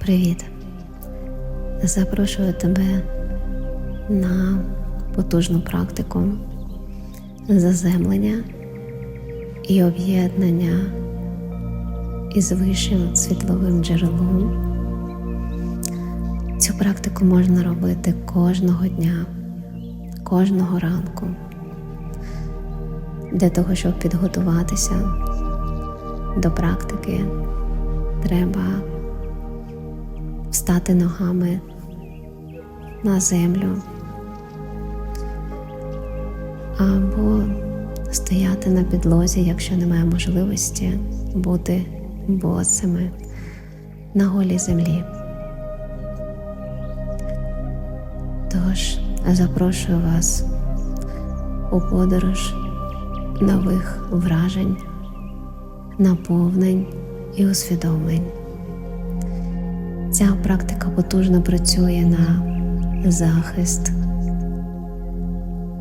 Привіт! Запрошую тебе на потужну практику заземлення і об'єднання із вищим світловим джерелом. Цю практику можна робити кожного дня, кожного ранку. Для того, щоб підготуватися до практики, треба встати ногами на землю або стояти на підлозі, якщо немає можливості бути босими на голій землі. Тож запрошую вас у подорож нових вражень, наповнень і усвідомлень. Ця практика потужно працює на захист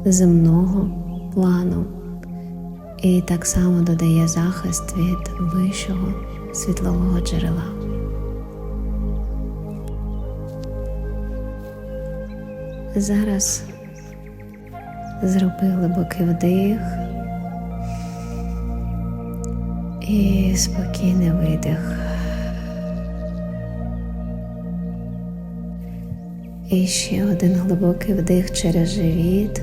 земного плану і так само додає захист від вищого світлового джерела. Зараз зроби глибокий вдих і спокійний видих. І ще один глибокий вдих через живіт,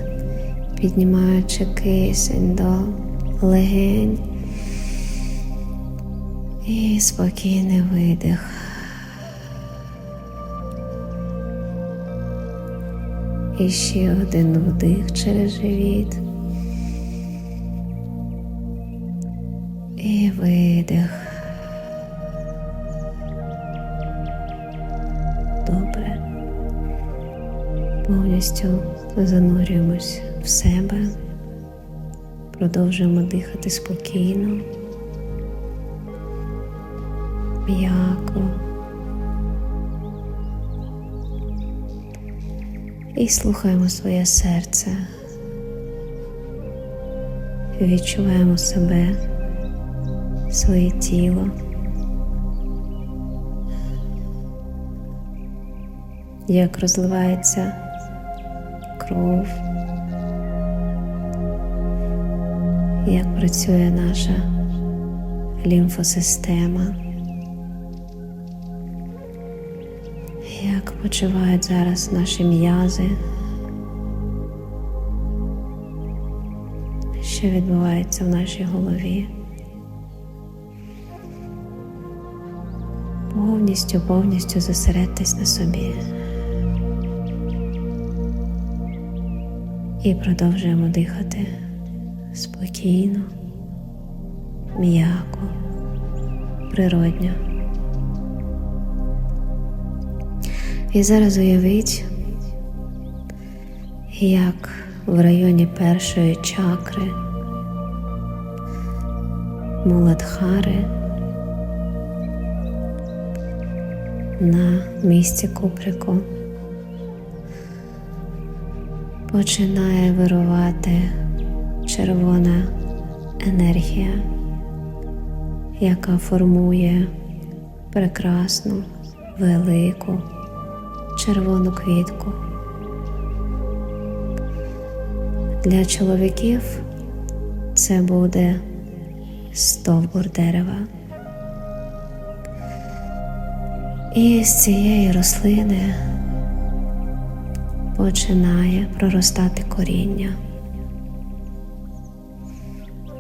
піднімаючи кисень до легень. І спокійний видих. І ще один вдих через живіт. І видих. Добре. Повністю занурюємось в себе, продовжуємо дихати спокійно, м'яко. І слухаємо своє серце, відчуваємо себе, своє тіло. Як розливається кров, як працює наша лімфосистема, як почувають зараз наші м'язи, що відбувається в нашій голові. Повністю, повністю зосередьтесь на собі. І продовжуємо дихати спокійно, м'яко, природньо. І зараз уявіть, як в районі першої чакри Муладхари на місці куприку починає вирувати червона енергія, яка формує прекрасну, велику червону квітку. Для чоловіків це буде стовбур дерева. І з цієї рослини починає проростати коріння.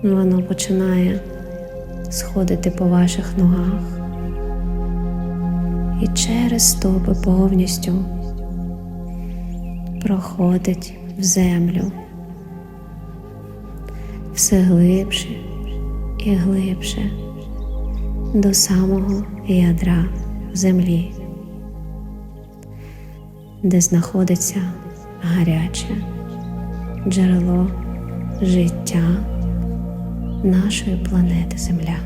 Воно починає сходити по ваших ногах. І через стопи повністю проходить в землю. Все глибше і глибше до самого ядра землі де знаходиться гаряче джерело життя нашої планети Земля.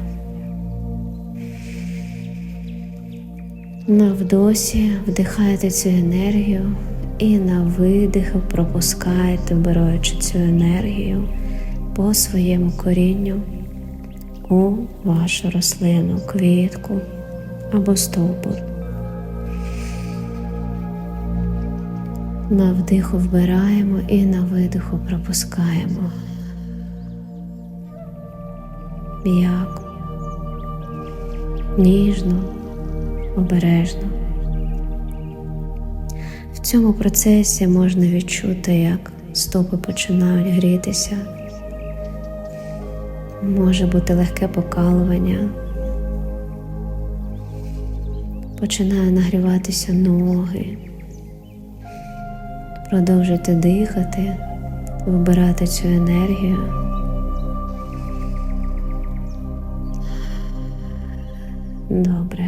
На вдосі вдихаєте цю енергію і на видиху пропускаєте, вбираючи цю енергію по своєму корінню у вашу рослину, квітку або стовбур. На вдиху вбираємо і на видиху пропускаємо. М'яко, ніжно, обережно. В цьому процесі можна відчути, як стопи починають грітися. Може бути легке покалування. Починає нагріватися ноги. Продовжуйте дихати, вибирати цю енергію. Добре.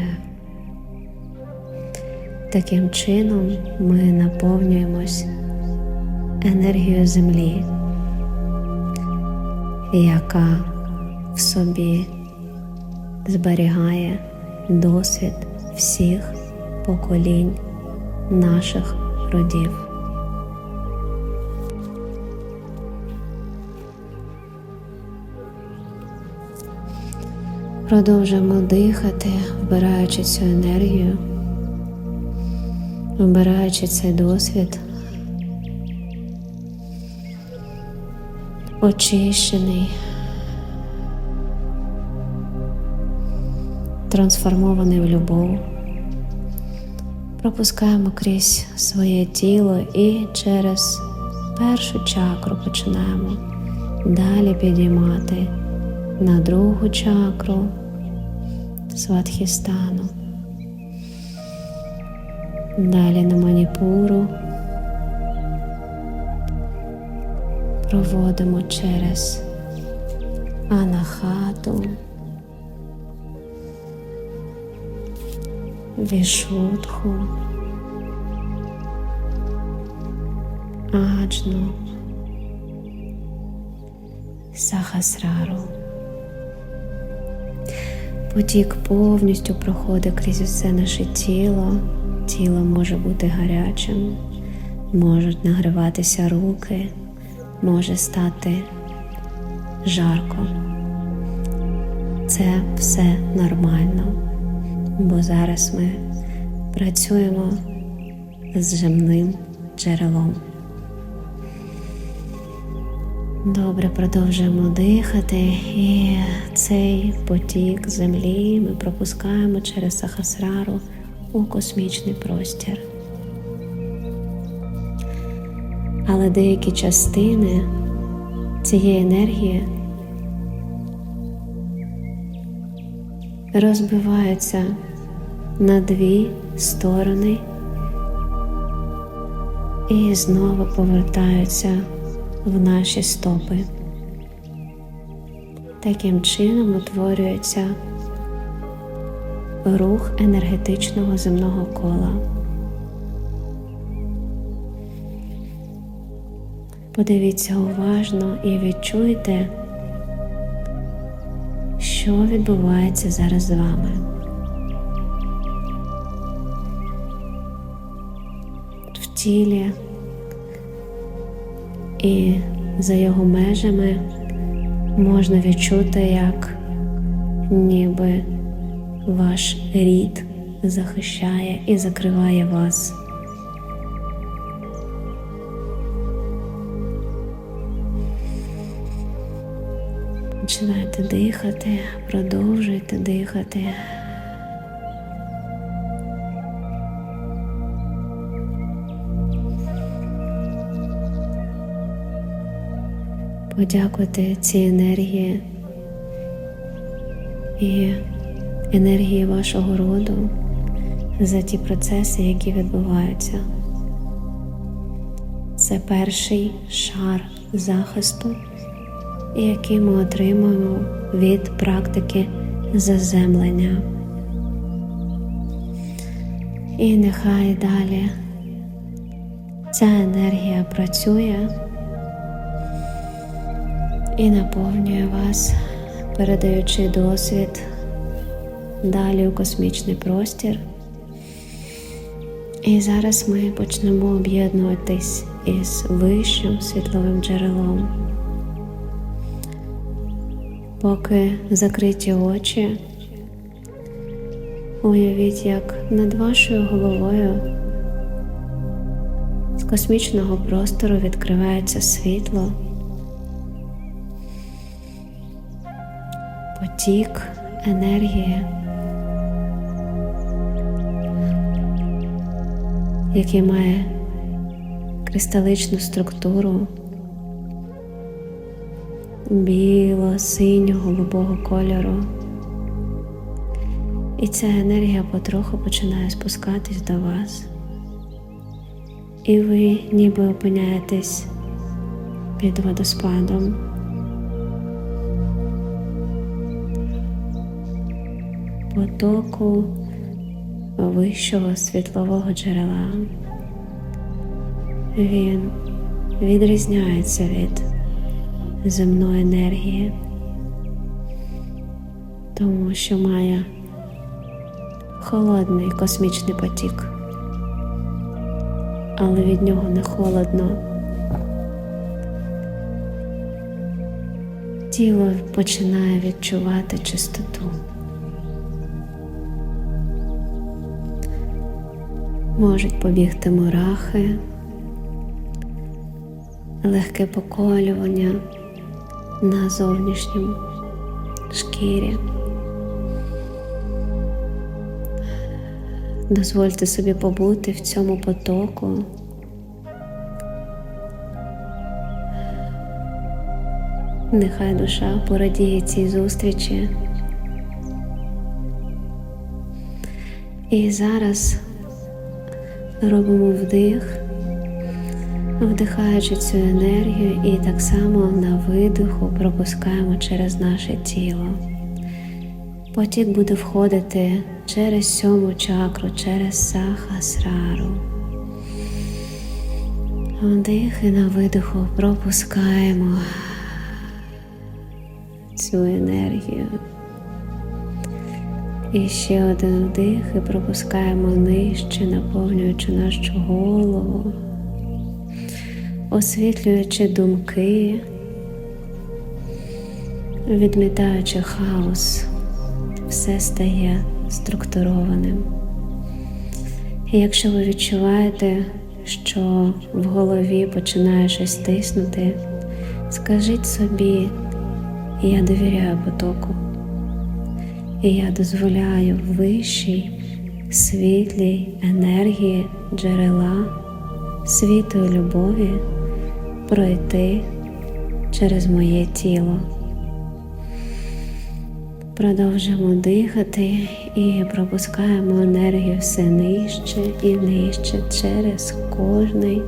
Таким чином ми наповнюємось енергією землі, яка в собі зберігає досвід всіх поколінь наших родів. Продовжуємо дихати, вбираючи цю енергію, вбираючи цей досвід, очищений, трансформований в любов. Пропускаємо крізь своє тіло і через першу чакру починаємо далі підіймати на другу чакру. Сватхістану. Далі на маніпуру проводимо через анахату, вішутху, аджну, сахасрару. Потік повністю проходить крізь усе наше тіло. Тіло може бути гарячим, можуть нагріватися руки, може стати жарко. Це все нормально, бо зараз ми працюємо з земним джерелом. Добре, продовжуємо дихати, і цей потік землі ми пропускаємо через Сахасрару у космічний простір. Але деякі частини цієї енергії розбиваються на дві сторони і знову повертаються в наші стопи. Таким чином утворюється рух енергетичного земного кола. Подивіться уважно і відчуйте, що відбувається зараз з вами. В тілі і за його межами можна відчути, як ніби ваш рід захищає і закриває вас. Починайте дихати, продовжуйте дихати. Подякувати цій енергії і енергії вашого роду за ті процеси, які відбуваються. Це перший шар захисту, який ми отримуємо від практики заземлення. І нехай далі ця енергія працює і наповнює вас, передаючи досвід далі у космічний простір. І зараз ми почнемо об'єднуватись із вищим світловим джерелом. Поки закриті очі, уявіть, як над вашою головою з космічного простору відкривається світло, потік, енергія, який має кристаличну структуру біло, синього, голубого кольору. І ця енергія потроху починає спускатись до вас. І ви ніби опиняєтесь під водоспадом. Потоку вищого світлового джерела. Він відрізняється від земної енергії, тому що має холодний космічний потік, але від нього не холодно. Тіло починає відчувати чистоту. Можуть побігти мурахи, легке поколювання на зовнішньому шкірі. Дозвольте собі побути в цьому потоку. Нехай душа порадіє цій зустрічі. І зараз робимо вдих, вдихаючи цю енергію, і так само на видиху пропускаємо через наше тіло. Потік буде входити через сьому чакру, через сахасрару. Вдих і на видиху пропускаємо цю енергію. І ще один вдих і пропускаємо нижче, наповнюючи нашу голову, освітлюючи думки, відмітаючи хаос все стає структурованим. І якщо ви відчуваєте, що в голові починає щось тиснути, скажіть собі, я довіряю потоку, і я дозволяю вищій, світлій енергії джерела, світу і любові пройти через моє тіло. Продовжимо дихати і пропускаємо енергію все нижче і нижче через кожний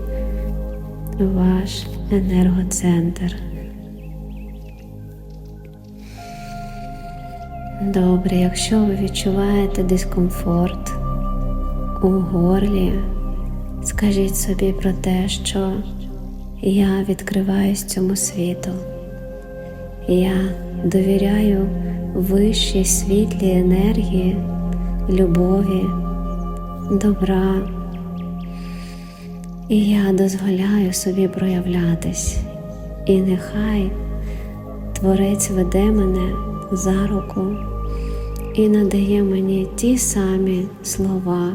ваш енергоцентр. Добре, якщо ви відчуваєте дискомфорт у горлі, скажіть собі про те, що я відкриваюсь цьому світу. Я довіряю вищій світлій енергії, любові, добра. І я дозволяю собі проявлятись, і нехай Творець веде мене за руку і надає мені ті самі слова,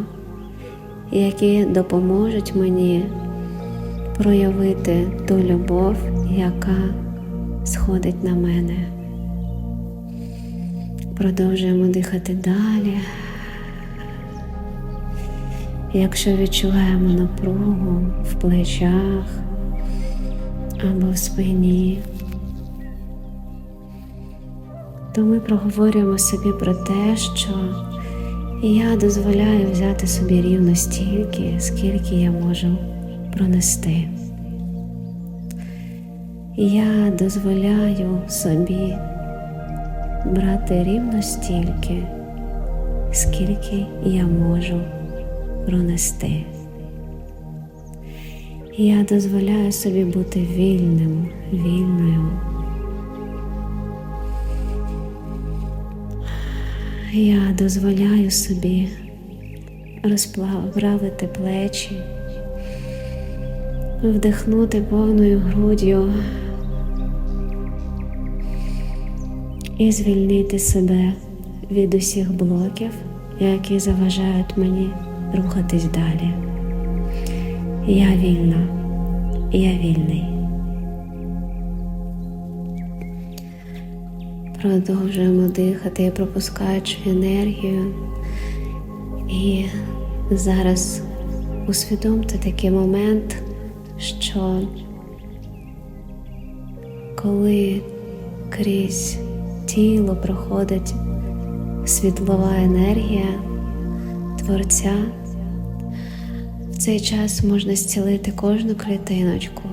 які допоможуть мені проявити ту любов, яка сходить на мене. Продовжуємо дихати далі. Якщо відчуваємо напругу в плечах або в спині, то ми проговорюємо собі про те, що я дозволяю взяти собі рівно стільки, скільки я можу пронести. Я дозволяю собі брати рівно стільки, скільки я можу пронести. Я дозволяю собі бути вільним, вільною. Я дозволяю собі розправити плечі, вдихнути повною груддю і звільнити себе від усіх блоків, які заважають мені рухатись далі. Я вільна, я вільний. Продовжуємо дихати, пропускаючи енергію. І зараз усвідомте такий момент, що коли крізь тіло проходить світлова енергія Творця, в цей час можна зцілити кожну клітиночку,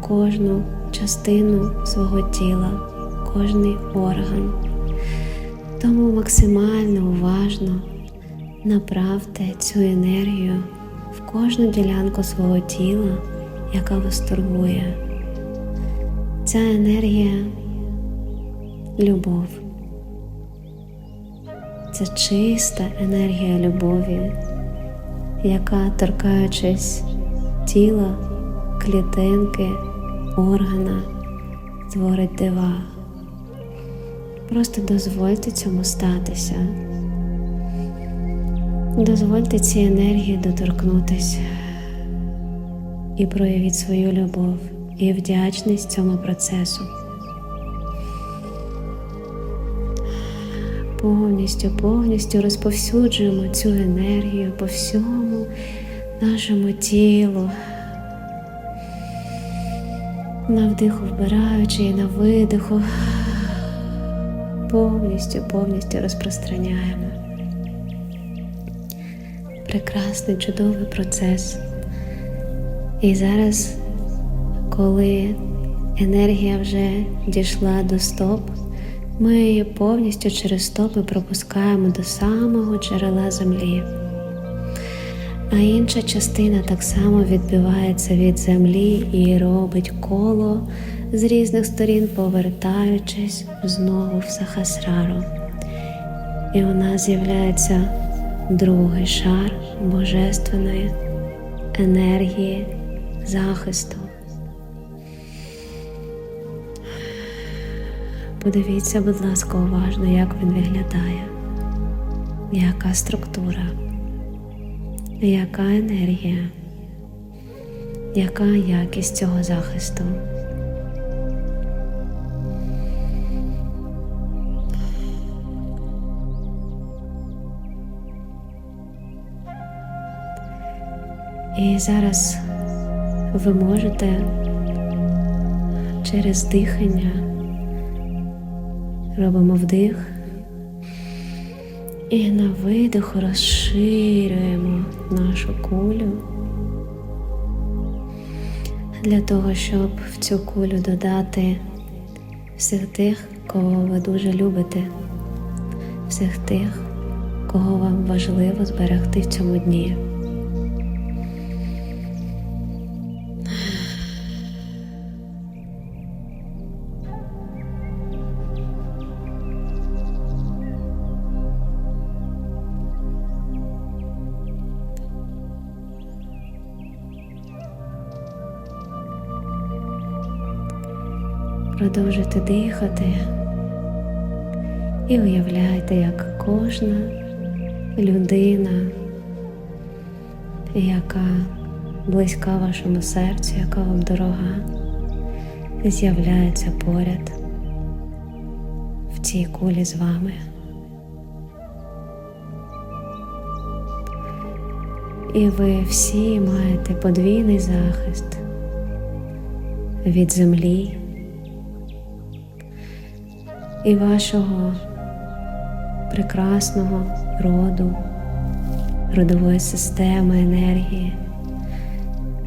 кожну частину свого тіла, кожний орган. Тому максимально уважно направте цю енергію в кожну ділянку свого тіла, яка вас турбує. Ця енергія любов. Це чиста енергія любові, яка, торкаючись тіла, клітинки, органа, творить дива. Просто дозвольте цьому статися. Дозвольте цій енергії доторкнутися і проявіть свою любов і вдячність цьому процесу. Повністю, повністю розповсюджуємо цю енергію по всьому нашому тілу. На вдиху вбираючи і на видиху повністю, повністю розпространяємо. Прекрасний, чудовий процес. І зараз, коли енергія вже дійшла до стоп, ми її повністю через стопи пропускаємо до самого джерела землі. А інша частина так само відбивається від землі і робить коло з різних сторін, повертаючись знову в Сахасрару. І у нас з'являється другий шар божественної енергії захисту. Подивіться, будь ласка, уважно, як він виглядає, яка структура, яка енергія, яка якість цього захисту. І зараз ви можете через дихання робимо вдих і на видоху розширюємо нашу кулю для того, щоб в цю кулю додати всіх тих, кого ви дуже любите, всіх тих, кого вам важливо зберегти в цьому дні. Продовжуйте дихати і уявляйте, як кожна людина, яка близька вашому серцю, яка вам дорога, з'являється поряд в цій кулі з вами. І ви всі маєте подвійний захист від землі і вашого прекрасного роду, родової системи енергії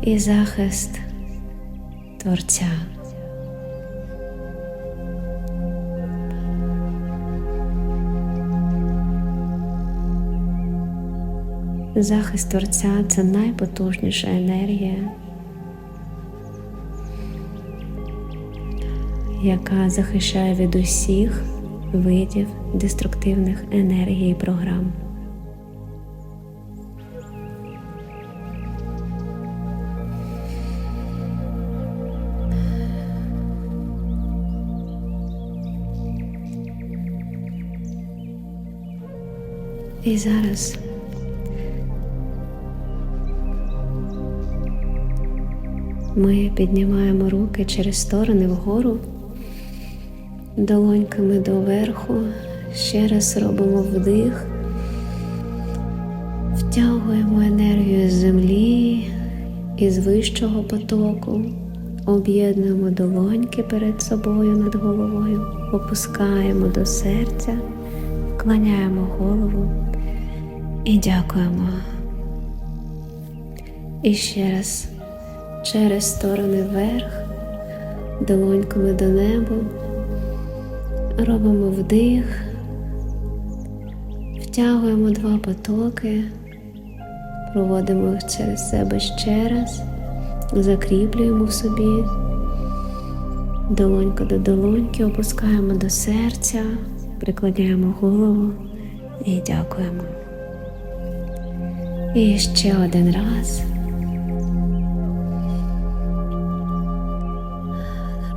і захист Творця. Захист Творця це найпотужніша енергія, яка захищає від усіх видів деструктивних енергій і програм. І зараз Ми піднімаємо руки через сторони вгору, долоньками доверху. Ще раз робимо вдих, втягуємо енергію з землі і з вищого потоку, об'єднуємо долоньки перед собою над головою, опускаємо до серця, вклоняємо голову. І дякуємо. І ще раз. Через сторони вверх, долоньками до неба, робимо вдих, втягуємо два потоки, проводимо їх через себе ще раз, закріплюємо в собі, долонька до долоньки, опускаємо до серця, прикладаємо голову і дякуємо. І ще один раз.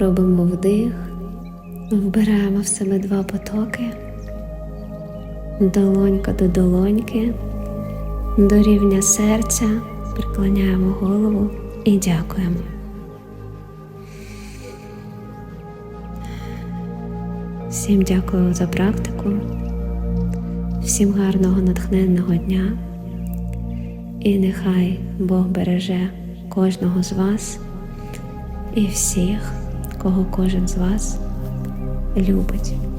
Робимо вдих, вбираємо в себе два потоки, долонька до долоньки, до рівня серця, приклоняємо голову і дякуємо. Всім дякую за практику, всім гарного натхненного дня. І нехай Бог береже кожного з вас і всіх, кого кожен з вас любить.